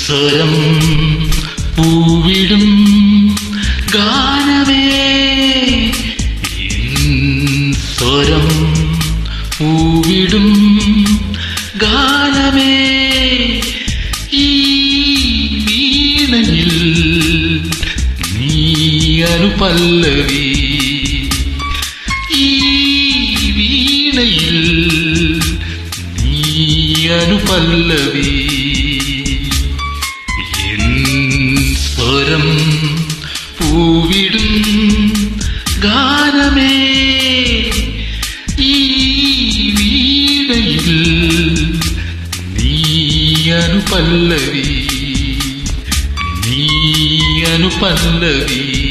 സ്വരം പൂവിടും ഗാനമേ എൻ സ്വരം പൂവിടും ഗാനമേ ഈ വീണയിൽ നീ അനുപല്ലവി ഈ വീണയിൽ നീ അനുപല്ലവി വീണയിൽ നീ നീയനു നീ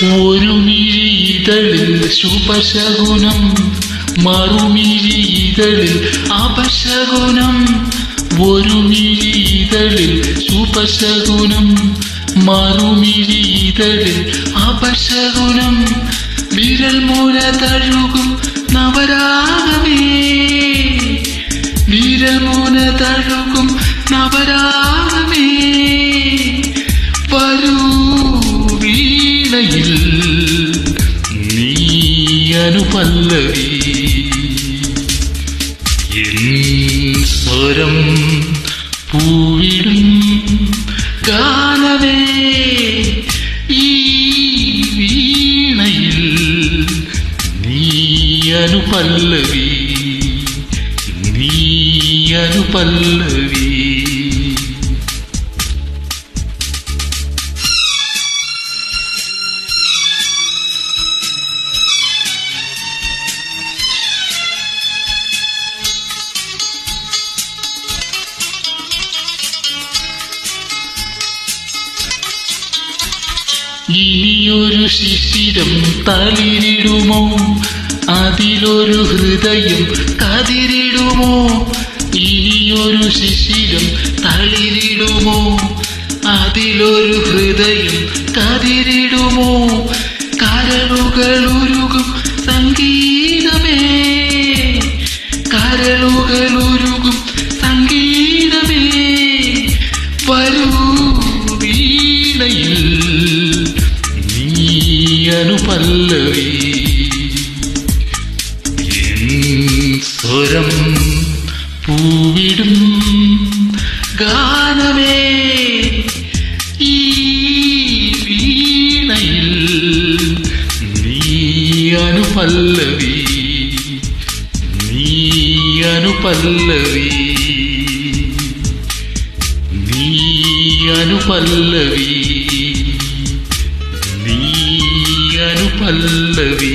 അനുപല്ലവി ഒരു മിഴിതളിൽ ശുഭശകുനം മറുമിഴിതളിൽ അപശകുനം. ഒരു മിഴിതളിൽ ശുഭശകുനം മറുമിഴിതളിൽ അപശകുനം. വിരൽ മുര തഴുകും നവരാഗമേ വിരൽ മുന തഴുകും നവരാഗമേ. വരൂ അനുപല്ലവി എൻ സ്വരം പൂവിടും കാലവേ ഈ വീണയിൽ നീ അനുപല്ലവി നീ അനുപല്ലവി. ഇനിയൊരു ശിശിരം തളിരിടുമോ? അതിലൊരു ഹൃദയം കതിരിടുമോ? ഇനിയൊരു ശിശിരം തളിരിടുമോ? അതിലൊരു ഹൃദയം കതിരിടുമോ? കരളുകൾ ഉരുകും സംഗീതമേ അനുപല്ലവി എൻ സ്വരം പൂവിടും ഗാനമേ ഈ വീണയിൽ നീ അനുപല്ലവി. നീ അനുപല്ലവി. നീ അനുപല്ലവി. നീ അനുപല്ലവി